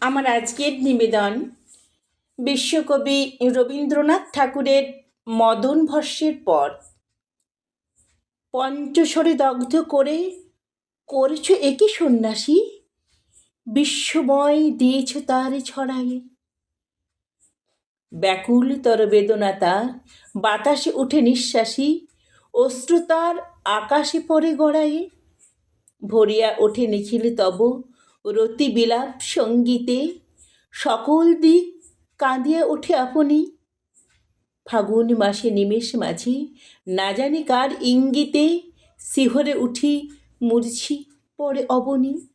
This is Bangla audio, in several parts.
আমার আজকের নিবেদন বিশ্বকবি রবীন্দ্রনাথ ঠাকুরের মদন ভস্যের পর। পঞ্চস্বরে দগ্ধ করে করেছ একই সন্ন্যাসী? বিশ্বময় দিয়েছ তার ছড়ায়ে ব্যাকুল তর বেদনা তার, বাতাসে উঠে নিঃশ্বাসী, অশ্রু তার আকাশে পড়ে গড়ায়ে ভরিয়া ওঠে নিখিল তব রতি বিলাপ সঙ্গীতে সকল দিক কাঁদিয়া ওঠে আপনি। ফাগুন মাসে নিমেষ মাঝে না জানি কার ইঙ্গিতে শিহরে উঠি মূর্ছি পরে অবনী।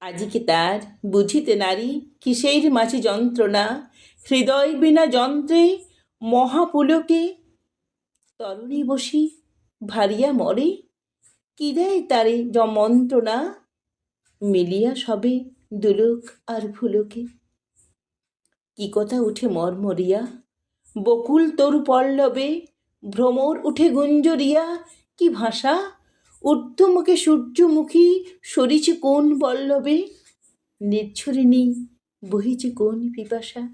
আজিকে তার বুঝিতে নারী কিসের মাঝে যন্ত্রণা? হৃদয় বিনা যন্ত্রে মহাপুলকে তরুণী বসি ভারিয়া মরে। কি দেয় তারে যমন্ত্রণা? মিলিয়া সবে দুলোক আর ফুলকে কি কথা উঠে মরমরিয়া? বকুল তরু পল্লবে ভ্রমর উঠে গুঞ্জরিয়া। কি ভাষা? ঊর্ধ্বমুখে সূর্যমুখী সরিছে কোন পল্লবে? নির্ঝরিণী বহিছে কোন পিপাসা?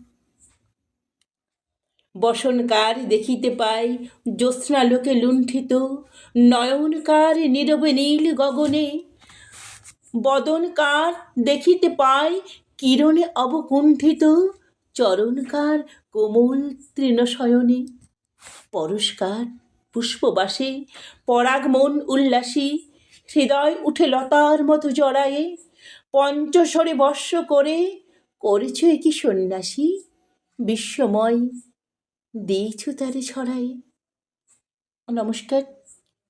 বসনকার দেখিতে পাই জ্যোৎস্নালোকে লুণ্ঠিত। নয়নকার নীরবে নীল গগনে বদনকার দেখিতে পাই কিরণে অবকুণ্ঠিত, চরণকার কোমল তৃণশয়নে। পরস্কার পুষ্পবাসে পরাগমন উল্লাসী, হৃদয় উঠে লতার মতো জড়ায়ে, পঞ্চস্বরে বর্ষ করে, করেছ কি সন্ন্যাসী? বিশ্বময়, দিয়েছ তারে ছড়ায়ে। নমস্কার।